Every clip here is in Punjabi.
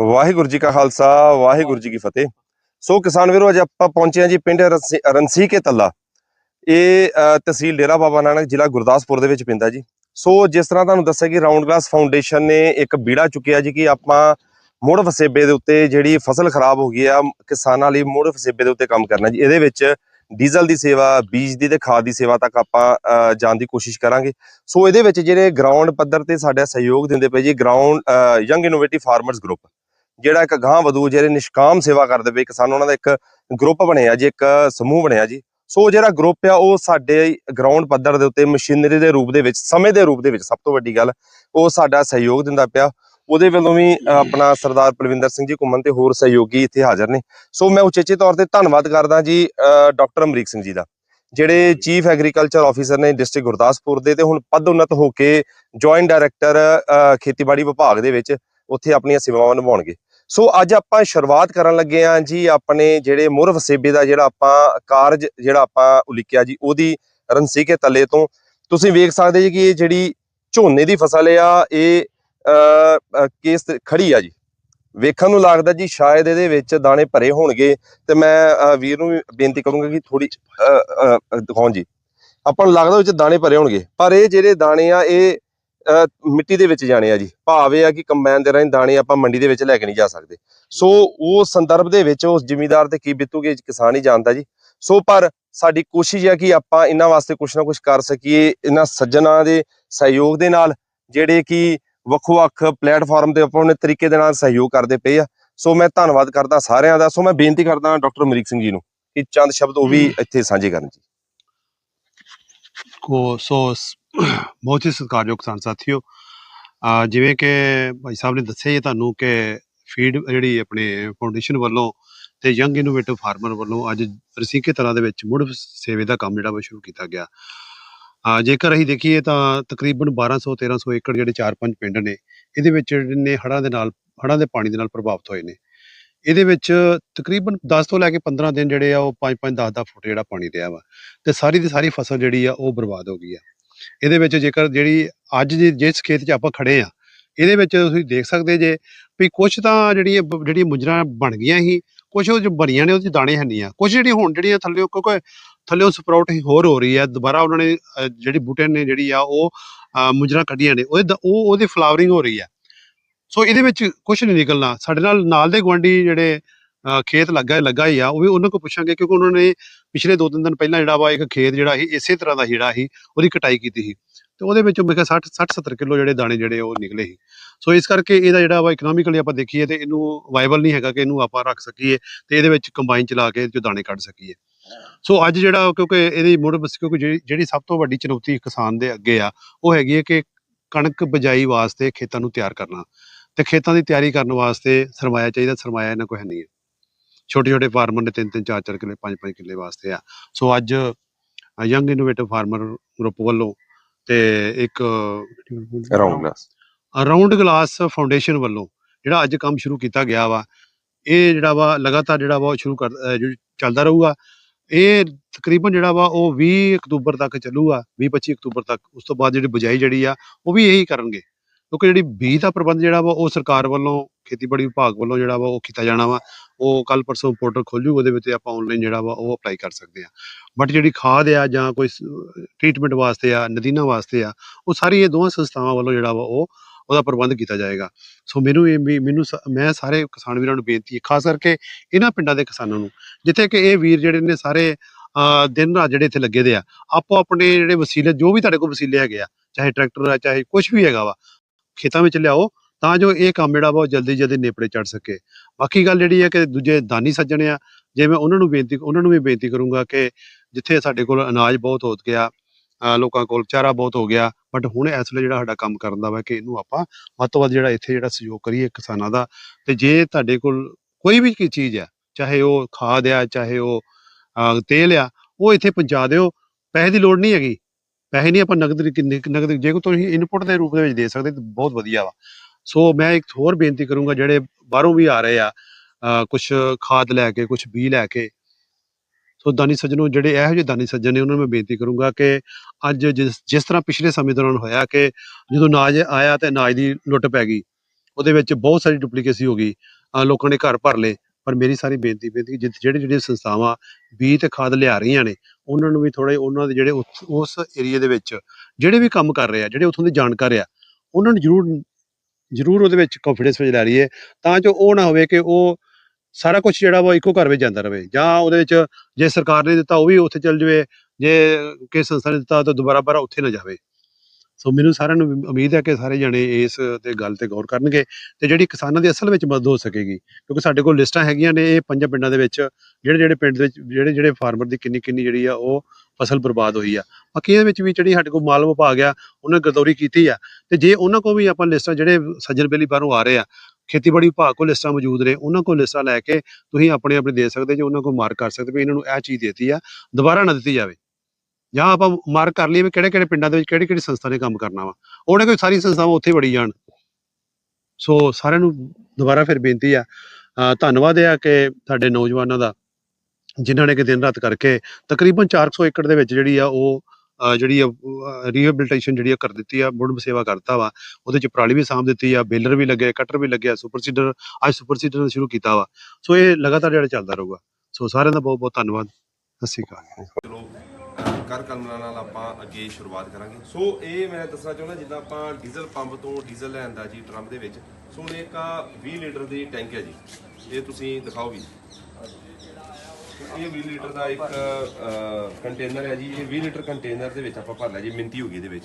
ਵਾਹਿਗੁਰੂ ਜੀ ਕਾ ਖਾਲਸਾ, ਵਾਹਿਗੁਰੂ ਜੀ ਕੀ ਫਤਿਹ। ਸੋ ਕਿਸਾਨ ਵੀਰੋ, ਅੱਜ ਆਪਾਂ ਪਹੁੰਚੇ ਹਾਂ ਜੀ ਪਿੰਡ ਰੰਸੀ- ਰੰਸੀ ਕੇ ਤੱਲਾ। ਇਹ ਤਹਿਸੀਲ ਡੇਰਾ ਬਾਬਾ ਨਾਨਕ ਜ਼ਿਲ੍ਹਾ ਗੁਰਦਾਸਪੁਰ ਦੇ ਵਿੱਚ ਪੈਂਦਾ ਜੀ। ਸੋ ਜਿਸ ਤਰ੍ਹਾਂ ਤੁਹਾਨੂੰ ਦੱਸਿਆ ਕਿ ਰਾਉਂਡ ਗਲਾਸ ਫਾਊਂਡੇਸ਼ਨ ਨੇ ਇੱਕ ਬੀੜਾ ਚੁੱਕਿਆ ਜੀ ਕਿ ਆਪਾਂ ਮੁੜ ਵਸੇਬੇ ਦੇ ਉੱਤੇ ਜਿਹੜੀ ਫਸਲ ਖਰਾਬ ਹੋ ਗਈ ਆ, ਕਿਸਾਨਾਂ ਲਈ ਮੁੜ ਵਸੇਬੇ ਦੇ ਉੱਤੇ ਕੰਮ ਕਰਨਾ ਜੀ। ਇਹਦੇ ਵਿੱਚ ਡੀਜ਼ਲ ਦੀ ਸੇਵਾ, ਬੀਜ ਦੀ ਤੇ ਖਾਦ ਦੀ ਸੇਵਾ ਤੱਕ ਆਪਾਂ ਜਾਣ ਦੀ ਕੋਸ਼ਿਸ਼ ਕਰਾਂਗੇ। ਸੋ ਇਹਦੇ ਵਿੱਚ ਜਿਹੜੇ ਗਰਾਊਂਡ ਪੱਧਰ ਤੇ ਸਾਡਾ ਸਹਿਯੋਗ ਦਿੰਦੇ ਪਏ ਜੀ ground young innovative farmers group ਜਿਹੜਾ ਇੱਕ ਗਾਂ ਵਧੂ ਜਿਹੜੇ ਨਿਸ਼ਕਾਮ ਸੇਵਾ ਕਰਦੇ ਪਏ ਕਿਸਾਨ ਉਹਨਾਂ ਦਾ ਇੱਕ ਗਰੁੱਪ ਬਣਿਆ ਜੀ ਇੱਕ ਸਮੂਹ ਬਣਿਆ ਜੀ। ਸੋ ਜਿਹੜਾ ਗਰੁੱਪ ਆ ਉਹ ਸਾਡੇ ਗਰਾਊਂਡ ਪੱਧਰ ਦੇ ਉੱਤੇ ਮਸ਼ੀਨਰੀ ਦੇ ਰੂਪ ਦੇ ਵਿੱਚ ਸਮੇਂ ਦੇ ਰੂਪ ਦੇ ਵਿੱਚ ਸਭ ਤੋਂ ਵੱਡੀ ਗੱਲ ਉਹ ਸਾਡਾ ਸਹਿਯੋਗ ਦਿੰਦਾ ਪਿਆ। ਉਹਦੇ ਵੱਲੋਂ ਵੀ ਆਪਣਾ ਸਰਦਾਰ ਪਲਵਿੰਦਰ ਸਿੰਘ ਜੀ ਘੁੰਮਣ ਤੇ ਹੋਰ ਸਹਿਯੋਗੀ ਇੱਥੇ ਹਾਜ਼ਰ ਨੇ। ਸੋ ਮੈਂ ਉਚੇਚੇ ਤੌਰ ਤੇ ਧੰਨਵਾਦ ਕਰਦਾ ਜੀ ਡਾਕਟਰ ਅਮਰੀਕ ਸਿੰਘ ਜੀ ਦਾ। ਜਿਹੜੇ ਚੀਫ ਐਗਰੀਕਲਚਰ ਆਫੀਸਰ ਨੇ ਡਿਸਟ੍ਰਿਕਟ ਗੁਰਦਾਸਪੁਰ ਦੇ ਤੇ ਹੁਣ ਪਦੋਨਤ ਹੋ ਕੇ ਜੁਆਇੰਟ ਡਾਇਰੈਕਟਰ ਖੇਤੀਬਾੜੀ ਵਿਭਾਗ ਦੇ ਵਿੱਚ ਉੱਥੇ ਆਪਣੀਆਂ ਸੇਵਾਵਾਂ ਨਿਭਾਉਣਗੇ। ਸੋ ਅੱਜ ਆਪਾਂ ਸ਼ੁਰੂਆਤ ਕਰਨ ਲੱਗੇ ਆਂ ਜੀ ਆਪਣੇ ਜਿਹੜੇ ਮੁਰ ਵਸੇਬੇ ਦਾ ਜਿਹੜਾ ਆਪਾਂ ਕਾਰਜ ਜਿਹੜਾ ਆਪਾਂ ਉਲੀਕਿਆ ਜੀ, ਉਹਦੀ ਰਣਸੀਕੇ ਤੱਲੇ ਤੋਂ। ਤੁਸੀਂ ਵੇਖ ਸਕਦੇ ਜੀ ਕਿ ਇਹ ਜਿਹੜੀ ਝੋਨੇ ਦੀ ਫਸਲ ਆ, ਇਹ ਕੇਸ ਖੜੀ ਆ ਜੀ। ਵੇਖਣ ਨੂੰ ਲੱਗਦਾ ਜੀ ਸ਼ਾਇਦ ਇਹਦੇ ਵਿੱਚ ਦਾਣੇ ਭਰੇ ਹੋਣਗੇ ਤੇ ਮੈਂ ਵੀਰ ਨੂੰ ਵੀ ਬੇਨਤੀ ਕਰੂੰਗਾ ਕਿ ਥੋੜੀ ਦਿਖਾਉਣ ਜੀ। ਆਪਾਂ ਨੂੰ ਲੱਗਦਾ ਵਿੱਚ ਦਾਣੇ ਭਰੇ ਹੋਣਗੇ, ਪਰ ਇਹ ਜਿਹੜੇ ਦਾਣੇ ਆ, ਇਹ ਮਿੱਟੀ ਦੇ ਵਿੱਚ ਜਾਣੇ ਆ ਜੀ। ਭਾਵ ਇਹ ਆ ਕਿ ਕੰਬਾਈਨ ਦੇ ਰਾਹੀਂ ਦਾਣੇ ਆਪਾਂ ਮੰਡੀ ਦੇ ਵਿੱਚ ਲੈ ਕੇ ਨਹੀਂ ਜਾ ਸਕਦੇ। ਸੋ ਉਹ ਸੰਦਰਭ ਦੇ ਵਿੱਚ ਉਸ ਜ਼ਿਮੀਦਾਰ ਤੇ ਕੀ ਬੀਤੂਗੀ ਕਿਸਾਨ ਹੀ ਜਾਣਦਾ ਜੀ। ਸੋ ਪਰ ਸਾਡੀ ਕੋਸ਼ਿਸ਼ ਹੈ ਕਿ ਆਪਾਂ ਇਹਨਾਂ ਵਾਸਤੇ ਕੁਝ ਨਾ ਕੁਝ ਕਰ ਸਕੀਏ ਇਹਨਾਂ ਸੱਜਣਾ ਦੇ ਸਹਿਯੋਗ ਦੇ ਨਾਲ ਜਿਹੜੇ ਕਿ ਵੱਖੋ-ਵੱਖ ਪਲੇਟਫਾਰਮ ਤੇ ਆਪਾਂ ਉਹਨੇ ਤਰੀਕੇ ਦੇ ਨਾਲ ਸਹਿਯੋਗ ਕਰਦੇ ਪਏ ਆ। ਸੋ ਮੈਂ ਧੰਨਵਾਦ ਕਰਦਾ ਸਾਰਿਆਂ ਦਾ। ਸੋ ਮੈਂ ਬੇਨਤੀ ਕਰਦਾ ਡਾਕਟਰ ਅਮਰੀਕ ਸਿੰਘ ਜੀ ਨੂੰ ਕਿ ਚੰਦ ਸ਼ਬਦ ਉਹ ਵੀ ਇੱਥੇ ਸਾਂਝੇ ਕਰਨ ਜੀ। ਕੋ ਸ- ਬਹੁਤ ਹੀ ਸਤਿਕਾਰਯੋਗ ਕਿਸਾਨ ਸਾਥੀਓ, ਅਹ ਜਿਵੇਂ ਕਿ ਭਾਈ ਸਾਹਿਬ ਨੇ ਦੱਸਿਆ ਹੀ ਤੁਹਾਨੂੰ ਕਿ ਫੀਡ ਜਿਹੜੀ ਆਪਣੇ ਫਾਊਂਡੇਸ਼ਨ ਵੱਲੋਂ ਤੇ ਯੰਗ ਇਨੋਵੇਟਿਵ ਫਾਰਮਰ ਵੱਲੋਂ ਅੱਜ ਰਸੀਕੇ ਤਰ੍ਹਾਂ ਦੇ ਵਿੱਚ ਮੁੜ ਸੇਵੇ ਦਾ ਕੰਮ ਜਿਹੜਾ ਵਾ ਸ਼ੁਰੂ ਕੀਤਾ ਗਿਆ। ਜੇਕਰ ਅਸੀਂ ਦੇਖੀਏ ਤਾਂ ਤਕਰੀਬਨ 1200 1300 ਏਕੜ ਜਿਹੜੇ 4-5 ਪਿੰਡ ਨੇ, ਇਹਦੇ ਵਿੱਚ ਜਿਹੜੇ ਨੇ ਹੜ੍ਹਾਂ ਦੇ ਨਾਲ, ਹੜ੍ਹਾਂ ਦੇ ਪਾਣੀ ਦੇ ਨਾਲ ਪ੍ਰਭਾਵਿਤ ਹੋਏ ਨੇ। ਇਹਦੇ ਵਿੱਚ ਤਕਰੀਬਨ 10 ਤੋਂ ਲੈ ਕੇ 15 ਦਿਨ ਜਿਹੜੇ ਆ ਉਹ 5-5 10-10 ਫੁੱਟ ਜਿਹੜਾ ਪਾਣੀ ਰਿਹਾ ਵਾ, ਤੇ ਸਾਰੀ ਦੀ ਸਾਰੀ ਫਸਲ ਜਿਹੜੀ ਆ ਉਹ ਬਰਬਾਦ ਹੋ ਗਈ ਆ। ਇਹਦੇ ਵਿੱਚ ਜੇਕਰ ਜਿਹੜੀ ਅੱਜ ਜਿਸ ਖੇਤ 'ਚ ਆਪਾਂ ਖੜੇ ਆ ਇਹਦੇ ਵਿੱਚ ਤੁਸੀਂ ਦੇਖ ਸਕਦੇ ਜੇ ਵੀ ਕੁਝ ਤਾਂ ਜਿਹੜੀਆਂ ਬ- ਜਿਹੜੀਆਂ ਮੁਜਰਾ ਬਣ ਗਈਆਂ ਸੀ ਕੁਝ ਉਹ ਜੋ ਬਣੀਆਂ ਨੇ ਉਹਦੇ ਦਾਣੇ ਹੈ ਨਹੀਂ ਆ। ਕੁਝ ਜਿਹੜੀਆਂ ਹੁਣ ਜਿਹੜੀਆਂ ਥੱਲੇ ਕਿਉਂਕਿ ਥੱਲੇ ਸਪਰਾਊਟ ਹੋਰ ਹੋ ਰਹੀ ਹੈ ਦੁਬਾਰਾ ਉਹਨਾਂ ਨੇ ਅ, ਜਿਹੜੀ ਬੂਟੇ ਨੇ ਜਿਹੜੀ ਆ ਉਹ ਅ, ਮੁਜਰਾ ਕੱਢੀਆਂ ਨੇ ਉਹਦੇ ਉਹ ਉਹਦੀ ਫਲਾਵਰਿੰਗ ਹੋ ਰਹੀ ਹੈ ਸੋ ਇਹਦੇ ਵਿੱਚ ਕੁਝ ਨਹੀਂ ਨਿਕਲਣਾ। ਸਾਡੇ ਨਾਲ ਨਾਲ ਦੇ ਗੁਆਂਢੀ ਜਿਹੜੇ ਖੇਤ ਲੱਗਾ ਲੱਗਾ ਹੀ ਆ, ਉਹ ਵੀ ਉਹਨਾਂ ਕੋਲ ਪੁੱਛਾਂਗੇ ਕਿਉਂਕਿ ਉਹਨਾਂ ਨੇ ਪਿਛਲੇ ਦੋ ਤਿੰਨ ਦਿਨ ਪਹਿਲਾਂ ਜਿਹੜਾ ਵਾ ਇੱਕ ਖੇਤ ਜਿਹੜਾ ਸੀ, ਇਸੇ ਤਰ੍ਹਾਂ ਦਾ ਜਿਹੜਾ ਸੀ, ਉਹਦੀ ਕਟਾਈ ਕੀਤੀ ਸੀ। ਤੇ ਉਹਦੇ ਵਿੱਚੋਂ ਮੈਂ ਕਿਹਾ 60 60 70 ਕਿਲੋ ਜਿਹੜੇ ਦਾਣੇ ਜਿਹੜੇ ਉਹ ਨਿਕਲੇ ਸੀ। ਸੋ ਇਸ ਕਰਕੇ ਇਹਦਾ ਜਿਹੜਾ ਵਾ ਇਕਨੋਮਿਕਲੀ ਆਪਾਂ ਦੇਖੀਏ ਤੇ ਇਹਨੂੰ ਵਾਇਬਲ ਨਹੀਂ ਹੈਗਾ ਕਿ ਇਹਨੂੰ ਆਪਾਂ ਰੱਖ ਸਕੀਏ ਤੇ ਇਹਦੇ ਵਿੱਚ ਕੰਬਾਈਨ ਚਲਾ ਕੇ ਜੋ ਦਾਣੇ ਕੱਢ ਸਕੀਏ। ਸੋ ਅੱਜ ਜਿਹੜਾ ਕਿਉਂਕਿ ਇਹਦੀ ਮੁੜ ਕਿਉਂਕਿ ਜਿਹੜੀ ਜਿਹੜੀ ਸਭ ਤੋਂ ਵੱਡੀ ਚੁਣੌਤੀ ਕਿਸਾਨ ਦੇ ਅੱਗੇ ਆ, ਉਹ ਹੈਗੀ ਹੈ ਕਿ ਕਣਕ ਬਜਾਈ ਵਾਸਤੇ ਖੇਤਾਂ ਨੂੰ ਤਿਆਰ ਕਰਨਾ। ਤੇ ਖੇਤਾਂ ਦੀ ਤਿਆਰੀ ਕਰਨ ਵਾਸਤੇ ਸਰਮਾਇਆ ਚਾਹੀਦਾ, ਸਰਮਾਇਆ ਇਹਨਾਂ ਕੋਲ ਹੈ ਨਹੀਂ ਹੈ। ਛੋਟੇ ਛੋਟੇ ਫਾਰਮਰ ਨੇ ਤਿੰਨ ਤਿੰਨ ਚਾਰ ਚਾਰ ਕਿੱਲੇ ਪੰਜ ਪੰਜ ਕਿੱਲੇ ਵਾਸਤੇ ਆ। ਸੋ ਅੱਜ ਯੰਗ ਇਨੋਵੇਟਿਵ ਫਾਰਮਰ ਗਰੁੱਪ ਵੱਲੋਂ ਤੇ ਇੱਕ round glass round glass foundation ਵੱਲੋਂ ਜਿਹੜਾ ਅੱਜ ਕੰਮ ਸ਼ੁਰੂ ਕੀਤਾ ਗਿਆ ਵਾ ਇਹ ਜਿਹੜਾ ਵਾ ਲਗਾਤਾਰ ਜਿਹੜਾ ਵਾ ਸ਼ੁਰੂ ਕਰ ਚੱਲਦਾ ਰਹੂਗਾ। ਇਹ ਤਕਰੀਬਨ ਜਿਹੜਾ ਵਾ ਉਹ 20 ਅਕਤੂਬਰ ਤੱਕ ਚੱਲੂਗਾ 20 25 ਅਕਤੂਬਰ ਤੱਕ। ਉਸ ਤੋਂ ਬਾਅਦ ਜਿਹੜੀ ਬਜਾਈ ਜਿਹੜੀ ਆ ਉਹ ਵੀ ਇਹੀ ਕਰਨਗੇ। ਕਿਉਂਕਿ ਜਿਹੜੀ ਬੀਜ ਦਾ ਪ੍ਰਬੰਧ ਜਿਹੜਾ ਵਾ ਉਹ ਸਰਕਾਰ ਵੱਲੋਂ ਖੇਤੀਬਾੜੀ ਵਿਭਾਗ ਵੱਲੋਂ ਜਿਹੜਾ ਵਾ ਉਹ ਕੀਤਾ ਜਾਣਾ ਵਾ। ਉਹ ਕੱਲ ਪਰਸੋਂ ਪੋਰਟਲ ਖੋਲ ਜੂ ਉਹਦੇ ਵਿੱਚ ਆਪਾਂ ਆਨਲਾਈਨ ਜਿਹੜਾ ਵਾ ਉਹ ਅਪਲਾਈ ਕਰ ਸਕਦੇ ਆ ਬਟ ਜਿਹੜੀ ਖਾਦ ਆ ਜਾਂ ਕੋਈ ਟ੍ਰੀਟਮੈਂਟ ਵਾਸਤੇ ਆ ਨਦੀਨਾਂ ਵਾਸਤੇ ਆ ਉਹ ਸਾਰੀ ਇਹ ਦੋਵਾਂ ਸੰਸਥਾਵਾਂ ਵੱਲੋਂ ਜਿਹੜਾ ਵਾ ਉਹ ਉਹਦਾ ਪ੍ਰਬੰਧ ਕੀਤਾ ਜਾਏਗਾ। ਸੋ ਮੈਨੂੰ ਇਹ ਵੀ ਮੈਨੂੰ ਮੈਂ ਸਾਰੇ ਕਿਸਾਨ ਵੀਰਾਂ ਨੂੰ ਬੇਨਤੀ ਹੈ ਖਾਸ ਕਰਕੇ ਇਹਨਾਂ ਪਿੰਡਾਂ ਦੇ ਕਿਸਾਨਾਂ ਨੂੰ ਜਿੱਥੇ ਕਿ ਇਹ ਵੀਰ ਜਿਹੜੇ ਨੇ ਸਾਰੇ ਅਹ, ਦਿਨ ਰਾਤ ਜਿਹੜੇ ਇੱਥੇ ਲੱਗੇ ਦੇ ਆ ਆਪੋ ਆਪਣੇ ਜਿਹੜੇ ਵਸੀਲੇ ਜੋ ਵੀ ਤੁਹਾਡੇ ਕੋਲ ਵਸੀਲੇ ਹੈਗੇ ਆ ਚਾਹੇ ਟਰੈਕਟਰ ਆ ਚਾਹੇ ਕੁਝ ਵੀ ਹੈਗਾ ਵਾ ਖੇਤਾਂ ਵਿੱਚ ਲਿਆਓ ਤਾਂ ਜੋ ਇਹ ਕੰਮ ਜਿਹੜਾ ਵਾ ਜਲਦੀ ਜਲਦੀ ਨੇਪਰੇ ਚੜ ਸਕੇ। ਬਾਕੀ ਗੱਲ ਜਿਹੜੀ ਹੈ ਕਿ ਦੂਜੇ ਦਾਨੀ ਸੱਜਣ ਆ, ਜੇ ਮੈਂ ਉਹਨਾਂ ਨੂੰ ਬੇਨਤੀ, ਉਹਨਾਂ ਨੂੰ ਵੀ ਬੇਨਤੀ ਕਰੂੰਗਾ ਕਿ ਜਿੱਥੇ ਸਾਡੇ ਕੋਲ ਅਨਾਜ ਬਹੁਤ ਹੋ ਗਿਆ ਲੋਕਾਂ ਕੋਲ ਚਾਰਾ ਬਹੁਤ ਹੋ ਗਿਆ, ਬਟ ਹੁਣ ਇਸ ਵੇਲੇ ਜਿਹੜਾ ਸਾਡਾ ਕੰਮ ਕਰਨ ਦਾ ਵਾ ਕਿ ਇਹਨੂੰ ਆਪਾਂ ਵੱਧ ਤੋਂ ਵੱਧ ਜਿਹੜਾ ਇੱਥੇ ਜਿਹੜਾ ਸਹਿਯੋਗ ਕਰੀਏ ਕਿਸਾਨਾਂ ਦਾ। ਤੇ ਜੇ ਤੁਹਾਡੇ ਕੋਲ ਕੋਈ ਵੀ ਕੀ ਚੀਜ਼ ਆ, ਚਾਹੇ ਉਹ ਖਾਦ ਆ, ਚਾਹੇ ਉਹ ਤੇਲ ਆ, ਉਹ ਇੱਥੇ ਪਹੁੰਚਾ ਦਿਓ, ਪੈਸੇ ਦੀ ਲੋੜ ਨਹੀਂ ਹੈਗੀ। ਪੈਸੇ ਨਹੀਂ ਆਪਾਂ ਨਗਦ ਨਗਦ, ਜੇ ਕੋਈ ਤੁਸੀਂ ਇਨਪੁਟ ਦੇ ਰੂਪ ਦੇ ਵਿੱਚ ਦੇ ਸਕਦੇ ਤਾਂ ਬਹੁਤ ਵਧੀਆ ਵਾ। ਸੋ ਮੈਂ ਇੱਕ ਹੋਰ ਬੇਨਤੀ ਕਰੂੰਗਾ, ਜਿਹੜੇ ਬਾਹਰੋਂ ਵੀ ਆ ਰਹੇ ਆ ਕੁਝ ਖਾਦ ਲੈ ਕੇ ਕੁਝ ਬੀ ਲੈ ਕੇ, ਸੋ ਦਾਨੀ ਸੱਜਣੋ, ਜਿਹੜੇ ਇਹੋ ਜਿਹੇ ਦਾਨੀ ਸੱਜਣ ਨੇ, ਉਹਨਾਂ ਨੂੰ ਮੈਂ ਬੇਨਤੀ ਕਰੂੰਗਾ ਕਿ ਅੱਜ ਜਿਸ ਜਿਸ ਤਰ੍ਹਾਂ ਪਿਛਲੇ ਸਮੇਂ ਦੌਰਾਨ ਹੋਇਆ ਕਿ ਜਦੋਂ ਅਨਾਜ ਆਇਆ ਤੇ ਅਨਾਜ ਦੀ ਲੁੱਟ ਪੈ ਗਈ, ਉਹਦੇ ਵਿੱਚ ਬਹੁਤ ਸਾਰੀ ਡੁਪਲੀਕੇਸੀ ਹੋ ਗਈ ਲੋਕਾਂ ਨੇ ਘਰ ਭਰ ਲਏ, ਪਰ ਮੇਰੀ ਸਾਰੀ ਬੇਨਤੀ ਬੇਨਤੀ ਕਿ ਜਿਹੜੇ ਜਿਹੜੇ ਸੰਸਥਾਵਾਂ ਬੀ ਤੇ ਖਾਦ ਲਿਆ ਰਹੀਆਂ ਨੇ, ਉਹਨਾਂ ਨੂੰ ਵੀ ਥੋੜੇ ਉਹਨਾਂ ਦੇ ਜਿਹੜੇ ਉਸ- ਉਸ ਏਰੀਆ ਦੇ ਵਿੱਚ ਜਿਹੜੇ ਵੀ ਕੰਮ ਕਰ ਰਹੇ ਆ, ਜਿਹੜੇ ਉੱਥੋਂ ਦੇ ਜਾਣਕਾਰ ਆ, ਉਹਨਾਂ ਨੂੰ ਜ਼ਰੂਰ ਜ਼ਰੂਰ ਉਹਦੇ ਵਿੱਚ ਕੰਫੀਡੈਂਸ ਵਿੱਚ ਲੈ ਲਈਏ, ਤਾਂ ਜੋ ਉਹ ਨਾ ਹੋਵੇ ਕਿ ਉਹ ਸਾਰਾ ਕੁਝ ਜਿਹੜਾ ਵਾ ਇੱਕੋ ਘਰ ਵਿੱਚ ਜਾਂਦਾ ਰਵੇ, ਜਾਂ ਉਹਦੇ ਵਿੱਚ ਜੇ ਸਰਕਾਰ ਨੇ ਦਿੱਤਾ ਉਹ ਵੀ ਉੱਥੇ ਚੱਲ ਜਾਵੇ, ਜੇ ਕਿਸੇ ਸੰਸਥਾ ਨੇ ਦਿੱਤਾ ਤਾਂ ਦੁਬਾਰਾ ਬਾਰਾ ਉੱਥੇ ਨਾ ਜਾਵੇ। ਸੋ ਮੈਨੂੰ ਸਾਰਿਆਂ ਨੂੰ ਉਮੀਦ ਹੈ ਕਿ ਸਾਰੇ ਜਣੇ ਇਸ ਤੇ ਗੱਲ ਤੇ ਗੌਰ ਕਰਨਗੇ ਤੇ ਜਿਹੜੀ ਕਿਸਾਨਾਂ ਦੀ ਅਸਲ ਵਿੱਚ ਮਦਦ ਹੋ ਸਕੇਗੀ, ਕਿਉਂਕਿ ਸਾਡੇ ਕੋਲ ਲਿਸਟਾਂ ਹੈਗੀਆਂ ਨੇ, ਇਹ ਪੰਜਾਂ ਪਿੰਡਾਂ ਦੇ ਵਿੱਚ ਜਿਹੜੇ ਜਿਹੜੇ ਪਿੰਡ ਦੇ ਜਿਹੜੇ ਜਿਹੜੇ ਫਾਰਮਰ ਦੀ ਕਿੰਨੀ ਕਿੰਨੀ ਜਿਹੜੀ ਆ ਉਹ ਫਸਲ ਬਰਬਾਦ ਹੋਈ ਆ। ਬਾਕੀ ਇਹਦੇ ਵਿੱਚ ਵੀ ਜਿਹੜੀ ਸਾਡੇ ਕੋਲ ਮਾਲ ਵਿਭਾਗ ਆ, ਉਹਨੇ ਗਰਦੌਰੀ ਕੀਤੀ ਆ। ਤੇ ਜੇ ਉਹਨਾਂ ਕੋਲ ਵੀ ਆਪਾਂ ਲਿਸਟਾਂ ਜਿਹੜੇ ਸੱਜਣ ਬੇਲੀ ਬਾਹਰੋਂ ਆ ਰਹੇ ਆ, ਖੇਤੀਬਾੜੀ ਵਿਭਾਗ ਕੋਲ ਲਿਸਟਾਂ ਮੌਜੂਦ ਨੇ, ਉਹਨਾਂ ਕੋਲ ਲਿਸਟਾਂ ਲੈ ਕੇ ਤੁਸੀਂ ਆਪਣੇ ਆਪਣੇ ਦੇ ਸਕਦੇ ਜੇ ਉਹਨਾਂ ਕੋਲ ਮਾਰਕ ਕਰ ਸਕਦੇ ਵੀ ਇਹਨਾਂ ਨੂੰ ਇਹ ਚੀਜ਼ ਦੇਤੀ ਆ, ਦੁਬਾਰਾ ਨਾ ਦਿੱਤੀ ਜਾਵੇ। ਜਾਂ ਆਪਾਂ ਮਾਰਕ ਕਰ ਲਈਏ ਵੀ ਕਿਹੜੇ ਕਿਹੜੇ ਪਿੰਡਾਂ ਦੇ ਵਿੱਚ ਕਿਹੜੀ ਕਿਹੜੀ ਸੰਸਥਾ ਨੇ ਕੰਮ ਕਰਨਾ ਵਾ। ਉਹਨੇ ਕੋਈ ਸਾਰੀ ਸੰਸਥਾਵਾਂ ਉੱਥੇ ਵੜੀ ਜਾਣ। ਸੋ ਸਾਰਿਆਂ ਨੂੰ ਦੁਬਾਰਾ ਫਿਰ ਬੇਨਤੀ ਆ। ਧੰਨਵਾਦ ਆ ਕਿ ਸਾਡੇ ਨੌਜਵਾਨਾਂ ਦਾ ਜਿਨ੍ਹਾਂ ਨੇ ਕਿ ਦਿਨ ਰਾਤ ਕਰਕੇ ਤਕਰੀਬਨ 400 ਏਕੜ ਦੇ ਵਿੱਚ ਜਿਹੜੀ ਆ ਉਹ ਜਿਹੜੀ ਰੀਹੈਬਿਲਿਟੇਸ਼ਨ ਜਿਹੜੀ ਆ ਕਰ ਦਿੱਤੀ ਆ, ਮੁੜ ਸੇਵਾ ਕਰਤਾ ਵਾ। ਉਹਦੇ ਚ ਪਰਾਲੀ ਵੀ ਸਾਂਭ ਦਿੱਤੀ ਆ, ਬੇਲਰ ਵੀ ਲੱਗੇ, ਕਟਰ ਵੀ ਲੱਗਿਆ ਸੁਪਰ ਸੀਡਰ ਅੱਜ ਸੁਪਰ ਸੀਡਰ ਸ਼ੁਰੂ ਕੀਤਾ ਵਾ। ਸੋ ਇਹ ਲਗਾਤਾਰ ਜਿਹੜਾ ਚੱਲਦਾ ਰਹੂਗਾ। ਸੋ ਸਾਰਿਆਂ ਦਾ ਬਹੁਤ ਬਹੁਤ ਧੰਨਵਾਦ। ਸਤਿ ਸ਼੍ਰੀ ਅਕਾਲ ਚਲੋ, ਕਰ ਕਲਮਾਂ ਨਾਲ ਆਪਾਂ ਅੱਗੇ ਸ਼ੁਰੂਆਤ ਕਰਾਂਗੇ। ਸੋ ਇਹ ਮੈਂ ਦੱਸਣਾ ਚਾਹੁੰਦਾ, ਜਿੱਦਾਂ ਆਪਾਂ ਡੀਜ਼ਲ ਪੰਪ ਤੋਂ ਡੀਜ਼ਲ ਲੈਂਦਾ ਜੀ, ਟਰੰਪ ਦੇ ਵਿੱਚ, ਸੋ ਹੁਣ ਇੱਕ 20 ਲੀਟਰ ਦੀ ਟੈਂਕ ਹੈ ਜੀ। ਇਹ ਤੁਸੀਂ ਦਿਖਾਓ ਵੀ। ਇਹ 20 ਲੀਟਰ ਦਾ ਇੱਕ ਕੰਟੇਨਰ ਹੈ ਜੀ। ਇਹ 20 ਲੀਟਰ ਕੰਟੇਨਰ ਦੇ ਵਿੱਚ ਆਪਾਂ ਭਰ ਲਿਆ ਜੀ ਮਿੰਤੀ ਹੋ ਗਈ ਇਹਦੇ ਵਿੱਚ।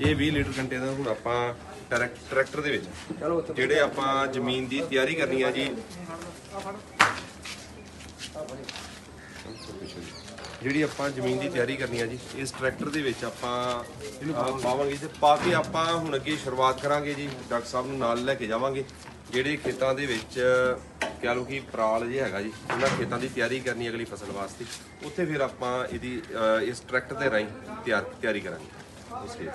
ਇਹ 20 ਲੀਟਰ ਕੰਟੇਨਰ ਹੁਣ ਆਪਾਂ ਟਰੈਕ- ਟਰੈਕਟਰ ਦੇ ਵਿੱਚ ਜਿਹੜੇ ਆਪਾਂ ਜ਼ਮੀਨ ਦੀ ਤਿਆਰੀ ਕਰਨੀ ਆ ਜੀ। ਜਿਹੜੀ ਆਪਾਂ ਜ਼ਮੀਨ ਦੀ ਤਿਆਰੀ ਕਰਨੀ ਆ ਜੀ ਇਸ ਟਰੈਕਟਰ ਦੇ ਵਿੱਚ ਆਪਾਂ ਇਹਨੂੰ ਪਾਵਾਂਗੇ। ਤੇ ਪਾ ਕੇ ਆਪਾਂ ਹੁਣ ਅੱਗੇ ਸ਼ੁਰੂਆਤ ਕਰਾਂਗੇ ਜੀ। ਡਾਕਟਰ ਸਾਹਿਬ ਨੂੰ ਨਾਲ ਲੈ ਕੇ ਜਾਵਾਂਗੇ। ਜਿਹੜੇ ਖੇਤਾਂ ਦੇ ਵਿੱਚ ਕਹਿ ਲਓ ਕਿ ਪਰਾਲ ਜੇ ਹੈਗਾ ਜੀ, ਉਹਨਾਂ ਖੇਤਾਂ ਦੀ ਤਿਆਰੀ ਕਰਨੀ ਅਗਲੀ ਫਸਲ ਵਾਸਤੇ। ਉੱਥੇ ਫਿਰ ਆਪਾਂ ਇਹਦੀ ਇਸ ਟਰੈਕਟਰ ਦੇ ਰਾਹੀਂ ਤਿਆਰ, ਤਿਆਰੀ ਕਰਾਂਗੇ। ਉਸ ਖੇਤ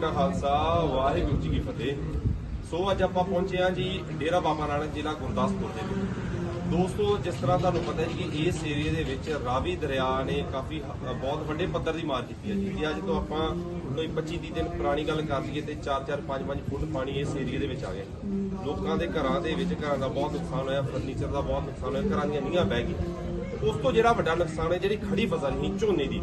ਦੀ। ਖਾਲਸਾ, ਵਾਹਿਗੁਰੂ ਜੀ ਕੀ ਫਤਿਹ। ਸੋ ਅੱਜ ਆਪਾਂ ਪਹੁੰਚੇ ਹਾਂ ਜੀ ਡੇਰਾ ਬਾਬਾ ਨਾਨਕ ਜ਼ਿਲ੍ਹਾ ਗੁਰਦਾਸਪੁਰ ਦੇ ਵਿੱਚ। ਦੋਸਤੋ, ਜਿਸ ਤਰ੍ਹਾਂ ਤੁਹਾਨੂੰ ਪਤਾ ਹੈ ਕਿ ਇਸ ਏਰੀਆ ਦੇ ਵਿੱਚ ਰਾਵੀ ਦਰਿਆ ਨੇ ਕਾਫੀ ਬਹੁਤ ਵੱਡੇ ਪੱਧਰ ਦੀ ਮਾਰ ਕੀਤੀ ਹੈ ਜੀ। ਜੇ ਅੱਜ ਤੋਂ ਆਪਾਂ ਕੋਈ 25 30 ਦਿਨ ਪੁਰਾਣੀ ਗੱਲ ਕਰ ਲਈਏ ਤੇ 4 4 5 5 ਫੁੱਟ ਪਾਣੀ ਇਸ ਏਰੀਆ ਦੇ ਵਿੱਚ ਆ ਗਿਆ। ਲੋਕਾਂ ਦੇ ਘਰਾਂ ਦੇ ਵਿੱਚ ਘਰਾਂ ਦਾ ਬਹੁਤ ਨੁਕਸਾਨ ਹੋਇਆ ਫਰਨੀਚਰ ਦਾ ਬਹੁਤ ਨੁਕਸਾਨ ਹੋਇਆ, ਘਰਾਂ ਦੀਆਂ ਨੀਹਾਂ ਬਹਿ ਗਈ ਉਸ ਤੋਂ ਜਿਹੜਾ ਵੱਡਾ ਨੁਕਸਾਨ ਹੈ, ਜਿਹੜੀ ਖੜੀ ਫਸਲ ਸੀ, ਝੋਨੇ ਦੀ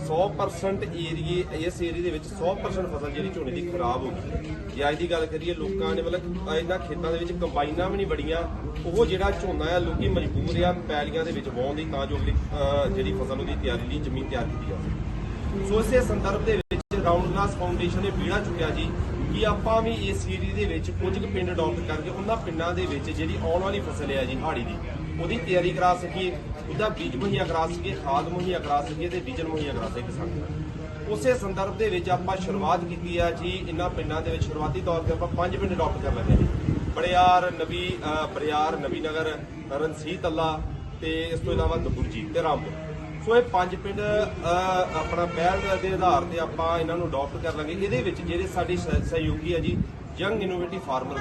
100% ਏਰੀਏ, ਇਸ ਏਰੀਏ ਦੇ ਵਿੱਚ 100% ਫਸਲ ਜਿਹੜੀ ਝੋਨੇ ਦੀ ਖਰਾਬ ਹੋ ਗਈ। ਜੇ ਅੱਜ ਦੀ ਗੱਲ ਕਰੀਏ, ਲੋਕਾਂ ਨੇ ਮਤਲਬ ਇਹਨਾਂ ਖੇਤਾਂ ਦੇ ਵਿੱਚ ਕੰਬਾਈਨਾਂ ਵੀ ਨਹੀਂ ਬੜੀਆਂ ਉਹ ਜਿਹੜਾ ਝੋਨਾ ਆ, ਲੋਕੀ ਮਜਬੂਰ ਆ, ਪੈਲੀਆਂ ਦੇ ਵਿੱਚ ਵਾਹੁਣ ਦੀ, ਤਾਂ ਜੋ ਜਿਹੜੀ ਫਸਲ ਉਹਦੀ ਤਿਆਰੀ ਲਈ ਜ਼ਮੀਨ ਤਿਆਰ ਕੀਤੀ ਜਾਵੇ। ਸੋ ਇਸੇ ਸੰਦਰਭ ਦੇ ਵਿੱਚ ਰਾਉਂਡਗਲਾਸ ਫਾਊਂਡੇਸ਼ਨ ਨੇ ਬੀੜਾ ਚੁੱਕਿਆ ਜੀ ਕਿ ਆਪਾਂ ਵੀ ਇਸ ਏਰੀਏ ਦੇ ਵਿੱਚ ਕੁਝ ਕੁ ਪਿੰਡ ਅਡਾਪਟ ਕਰਕੇ ਉਹਨਾਂ ਪਿੰਡਾਂ ਦੇ ਵਿੱਚ ਜਿਹੜੀ ਆਉਣ ਵਾਲੀ ਫਸਲ ਹੈ ਜੀ, ਹਾੜੀ ਦੀ, ਉਹਦੀ ਤਿਆਰੀ ਕਰਾ ਸਕੀਏ। ਉਹਦਾ ਬੀਜ ਮੁਹੱਈਆ ਕਰਾ ਸਕੀਏ, ਖਾਦ ਮੁਹੱਈਆ ਕਰਾ ਸਕੀਏ ਤੇ ਡੀਜ਼ਲ ਮੁਹੱਈਆ ਕਰਾ ਸਕੀਏ ਕਿਸਾਨਾਂ ਨੂੰ ਉਸੇ ਸੰਦਰਭ ਦੇ ਵਿੱਚ ਆਪਾਂ ਸ਼ੁਰੂਆਤ ਕੀਤੀ ਆ ਜੀ ਇਹਨਾਂ ਪਿੰਡਾਂ ਦੇ ਵਿੱਚ ਸ਼ੁਰੂਆਤੀ ਤੌਰ ਤੇ ਆਪਾਂ ਪੰਜ ਪਿੰਡ ਅਡਾਪਟ ਕਰ ਲੈਂਦੇ ਹਾਂ ਬੜਿਆਰ ਨਬੀ ਬੜਿਆਰ ਬਰਿਆਰ ਨਬੀ ਨਗਰ ਰਣਸੀਤ ਅੱਲਾ ਤੇ ਇਸ ਤੋਂ ਇਲਾਵਾ ਦਬੁਰਜੀ ਤੇ ਰਾਮਪੁਰ। ਸੋ ਇਹ ਪੰਜ ਪਿੰਡ ਆਪਣਾ ਪਹਿਲ ਦੇ ਆਧਾਰ ਤੇ ਆਪਾਂ ਇਹਨਾਂ ਨੂੰ ਅਡਾਪਟ ਕਰ ਲਾਂਗੇ। ਇਹਦੇ ਵਿੱਚ ਜਿਹੜੇ ਸਾਡੇ ਸਹਿ- ਸਹਿਯੋਗੀ ਆ ਜੀ ਯੰਗ ਇਨੋਵੇਟਿਵ ਫਾਰਮਰ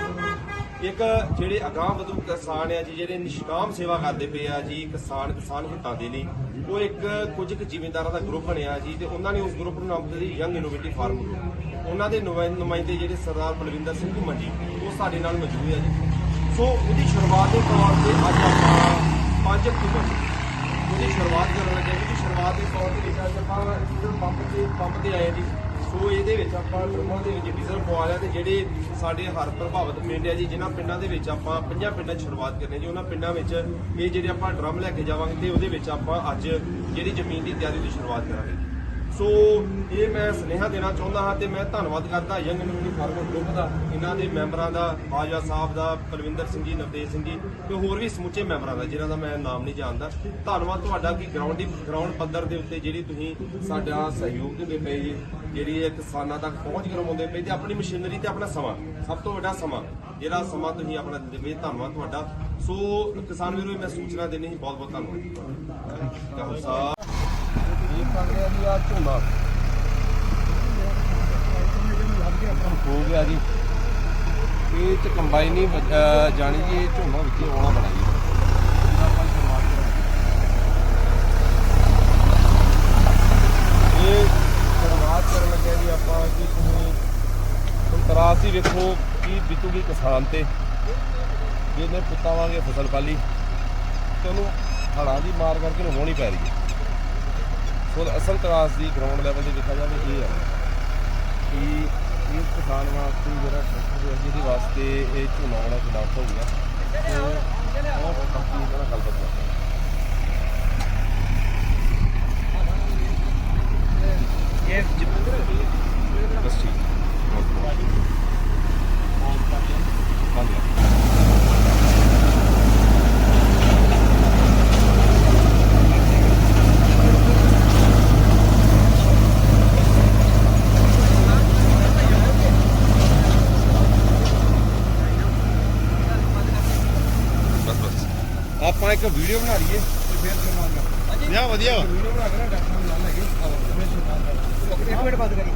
ਇੱਕ ਜਿਹੜੇ ਅਗਾਂਹ ਵਧੂ ਕਿਸਾਨ ਆ ਜੀ, ਜਿਹੜੇ ਨਿਸ਼ਕਾਮ ਸੇਵਾ ਕਰਦੇ ਪਏ ਆ ਜੀ, ਕਿਸਾਨ ਕਿਸਾਨ ਹਿੱਤਾਂ ਦੇ ਲਈ, ਉਹ ਇੱਕ ਕੁਝ ਕੁ ਜ਼ਿਮੀਂਦਾਰਾਂ ਦਾ ਗਰੁੱਪ ਬਣਿਆ ਜੀ ਤੇ ਉਹਨਾਂ ਨੇ ਉਸ ਗਰੁੱਪ ਨੂੰ ਨਾਮ ਦਿੱਤਾ ਜੀ ਯੰਗ ਇਨੋਵੇਟਿਵ ਫਾਰਮਰ ਉਹਨਾਂ ਦੇ ਨੁਮਾਇੰ- ਨੁਮਾਇੰਦੇ ਜਿਹੜੇ ਸਰਦਾਰ ਬਲਵਿੰਦਰ ਸਿੰਘ ਘੁੰਮਣ ਜੀ, ਉਹ ਸਾਡੇ ਨਾਲ ਮੌਜੂਦ ਆ ਜੀ। ਸੋ ਉਹਦੀ ਸ਼ੁਰੂਆਤ ਦੇ ਤੌਰ ਤੇ ਅੱਜ ਆਪਾਂ 5 ਅਕਤੂਬਰ ਨੂੰ ਉਹਦੀ ਸ਼ੁਰੂਆਤ ਕਰਨ ਲੱਗੇ ਜੀ ਸ਼ੁਰੂਆਤ ਦੇ ਤੌਰ ਤੇ ਲਿਖਿਆ ਕਿ ਆਪਾਂ ਡੀਜ਼ਲ ਪੰਪ ਤੇ ਪੰਪ ਤੇ ਆਏ ਜੀ। ਸੋ ਇਹਦੇ ਵਿੱਚ ਆਪਾਂ ਡਰਮਾਂ ਦੇ ਵਿੱਚ ਡੀਜ਼ਲ ਪਵਾ ਲਿਆ ਤੇ ਜਿਹੜੇ ਸਾਡੇ ਹਰ ਪ੍ਰਭਾਵਿਤ ਪਿੰਡ ਆ ਜੀ, ਜਿਨ੍ਹਾਂ ਪਿੰਡਾਂ ਦੇ ਵਿੱਚ ਆਪਾਂ ਪੰਜਾਂ ਪਿੰਡਾਂ 'ਚ ਸ਼ੁਰੂਆਤ ਕਰਨੀ ਜੀ, ਉਹਨਾਂ ਪਿੰਡਾਂ ਵਿੱਚ ਇਹ ਜਿਹੜੇ ਆਪਾਂ ਡਰਮ ਲੈ ਕੇ ਜਾਵਾਂਗੇ ਤੇ ਉਹਦੇ ਵਿੱਚ ਆਪਾਂ ਅੱਜ ਜਿਹੜੀ ਜ਼ਮੀਨ ਦੀ ਤਿਆਰੀ ਦੀ ਸ਼ੁਰੂਆਤ ਕਰਾਂਗੇ। ਸੋ ਇਹ ਮੈਂ ਸੁਨੇਹਾ ਦੇਣਾ ਚਾਹੁੰਦਾ ਹਾਂ ਤੇ ਮੈਂ ਧੰਨਵਾਦ ਕਰਦਾ ਯੰਗ ਕਮਿਊਨਿਟੀ ਫਾਰਮਰ ਗਰੁੱਪ ਦਾ ਇਹਨਾਂ ਦੇ ਮੈਂਬਰਾਂ ਦਾ ਬਾਜਵਾ ਸਾਹਿਬ ਦਾ ਪਲਵਿੰਦਰ ਸਿੰਘ ਜੀ ਨਵਤੇਜ ਸਿੰਘ ਜੀ ਤੇ ਹੋਰ ਵੀ ਸਮੁੱਚੇ ਮੈਂਬਰਾਂ ਦਾ ਜਿਨ੍ਹਾਂ ਦਾ ਮੈਂ ਨਾਮ ਨਹੀਂ ਜਾਣਦਾ। ਧੰਨਵਾਦ ਤੁਹਾਡਾ ਕਿ ਗਰਾਊਂਡ ਦੀ ਗਰਾਊਂਡ ਪੱਧਰ ਦੇ ਉੱਤੇ ਜਿਹੜੀ ਤੁਸੀਂ ਸਾਡਾ ਸਹਿਯੋਗ ਦਿੰਦੇ ਪਏ ਜੀ ਜਿਹੜੀ ਇਹ ਕਿਸਾਨਾਂ ਤੱਕ ਪਹੁੰਚ ਕਰਵਾਉਂਦੇ ਪਏ ਤੇ ਆਪਣੀ ਮਸ਼ੀਨਰੀ ਤੇ ਆਪਣਾ ਸਮਾਂ ਸਭ ਤੋਂ ਵੱਡਾ ਸਮਾਂ ਜਿਹੜਾ ਸਮਾਂ ਤੁਸੀਂ ਆਪਣਾ ਦਿੰਦੇ ਪਏ ਧੰਨਵਾਦ ਤੁਹਾਡਾ। ਸੋ ਕਿਸਾਨ ਵੀਰੋ ਮੈਂ ਸੂਚਨਾ ਦੇਣੀ ਸੀ ਬਹੁਤ ਬਹੁਤ ਧੰਨਵਾਦ ਕਹੋ ਰਿਹਾ ਜੀ ਆ ਝੋਨਾ। ਹੋ ਗਿਆ ਜੀ। ਇਹ ਚ ਕੰਬਾਈਨ ਹੀ ਵੱਜ- ਜਾਣੀ ਜੀ, ਇਹ ਝੋਨਾ ਵਿੱਚ ਹੀ ਆਉਣਾ ਬੜਾ ਜੀ। ਇਹ ਸ਼ੁਰੂਆਤ ਕਰਨ ਲੱਗੇ ਜੀ ਆਪਾਂ ਕਿ ਤੁਸੀਂ ਹੁਣ ਹੀ ਵੇਖੋ ਕੀ ਬੀਤੂਗੀ ਕਿਸਾਨ ਤੇ। ਜਿਹਨੇ ਪੁੱਤਾਵਾਂਗੇ ਫਸਲ ਪਾਲੀ। ਤੇ ਉਹਨੂੰ ਹੜਾਂ ਦੀ ਮਾਰ ਕਰਕੇ ਨੂੰ ਹੋਣੀ ਪੈ ਰਹੀ ਹੈ। ਸੋ ਅਸਲ ਤਰਾਸ ਦੀ ਗਰਾਊਂਡ ਲੈਵਲ ਤੇ ਦੇਖਿਆ ਜਾਵੇ ਇਹ ਹੈ ਕਿ ਇਸ ਕਿਸਾਨ ਵਾਸਤੇ ਜਿਹੜਾ ਟਰੈਕਟਰ ਦੇ ਜਿਹਦੇ ਵਾਸਤੇ ਇਹ ਝੋਨਾ ਵਾਲਾ ਖਿਲਾਫ ਹੋ ਗਿਆ ਉਹ ਇਹਨਾਂ ਨਾਲ ਗੱਲਬਾਤ ਕਰਦੇ ਹਾਂ। ਇਹ ਬਸ ਠੀਕ। ਹਾਂਜੀ ਬਸ ਬਸ ਆਪਾਂ ਇੱਕ ਵੀਡੀਓ ਬਣਾ ਲਈਏ ਤੇ ਫਿਰ ਯਾ ਵਧੀਆ ਵਾ। ਵੀਡੀਓ ਬਣਾ ਕੇ ਨਾ ਡਾਕਟਰ ਨੂੰ ਨਾਲ ਲੈ ਕੇ ਤੇ ਫਿਰ ਸ਼ੁਰੂ ਕਰਾਂਗੇ ਇੱਕ ਮਿੰਟ ਬੰਦ ਕਰੀ